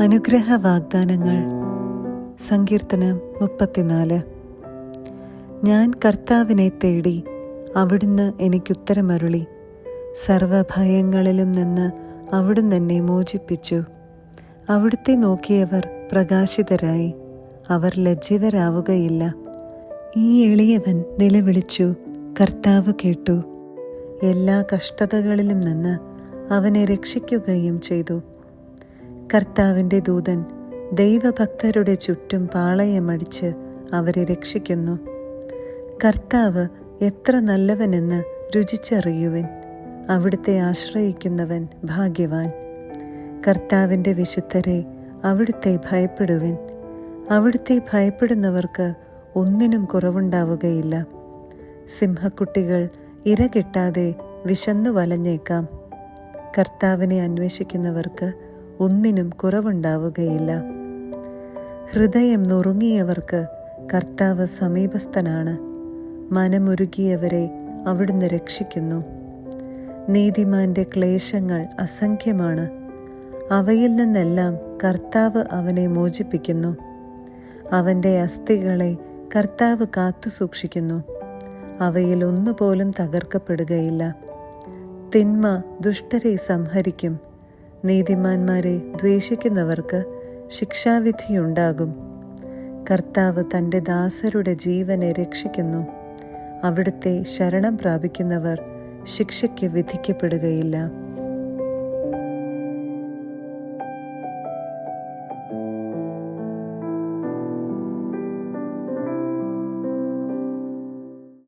അനുഗ്രഹ വാഗ്ദാനങ്ങൾ സങ്കീർത്തനം മുപ്പത്തിനാല്. ഞാൻ കർത്താവിനെ തേടി അവിടുന്ന് എനിക്കുത്തരമരുളി. സർവഭയങ്ങളിലും നിന്ന് അവിടുന്ന് എന്നെ മോചിപ്പിച്ചു. അവിടുത്തെ നോക്കിയവർ പ്രകാശിതരായി. അവർ ലജ്ജിതരാവുകയില്ല. ഈ എളിയവൻ നിലവിളിച്ചു കർത്താവ് കേട്ടു. എല്ലാ കഷ്ടതകളിലും നിന്ന് അവനെ രക്ഷിക്കുകയും ചെയ്തു. കർത്താവിന്റെ ദൂതൻ ദൈവഭക്തരുടെ ചുറ്റും പാളയമടിച്ച് അവരെ രക്ഷിക്കുന്നു. കർത്താവ് എത്ര നല്ലവനെന്ന് രുചിച്ചറിയുവൻ. അവിടുത്തെ ആശ്രയിക്കുന്നവൻ ഭാഗ്യവാൻ. കർത്താവിന്റെ വിശുദ്ധരെ അവിടുത്തെ ഭയപ്പെടുവൻ. അവിടുത്തെ ഭയപ്പെടുന്നവർക്ക് ഒന്നിനും കുറവുണ്ടാവുകയില്ല. സിംഹക്കുട്ടികൾ ഇര കിട്ടാതെ വിശന്നു വലഞ്ഞേക്കാം. കർത്താവിനെ അന്വേഷിക്കുന്നവർക്ക് ഒന്നിനും കുറവുണ്ടാവുകയില്ല. ഹൃദയം നുറുങ്ങിയവർക്ക് കർത്താവ് സമീപസ്ഥനാണ്. മനമുരുകിയവരെ അവിടുന്ന് രക്ഷിക്കുന്നു. നീതിമാന്റെ ക്ലേശങ്ങൾ അസംഖ്യമാണ്. അവയിൽ നിന്നെല്ലാം കർത്താവ് അവനെ മോചിപ്പിക്കുന്നു. അവന്റെ അസ്ഥികളെ കർത്താവ് കാത്തു സൂക്ഷിക്കുന്നു. അവയിൽ ഒന്നുപോലും തകർക്കപ്പെടുകയില്ല. തിന്മ ദുഷ്ടരെ സംഹരിക്കും. നീതിമാന്മാരെ ദ്വേഷിക്കുന്നവർക്ക് ശിക്ഷാവിധിയുണ്ടാകും. കർത്താവ് തന്റെ ദാസരുടെ ജീവനെ രക്ഷിക്കുന്നു. അവിടുത്തെ ശരണം പ്രാപിക്കുന്നവർ ശിക്ഷയ്ക്ക് വിധിക്കപ്പെടുകയില്ല.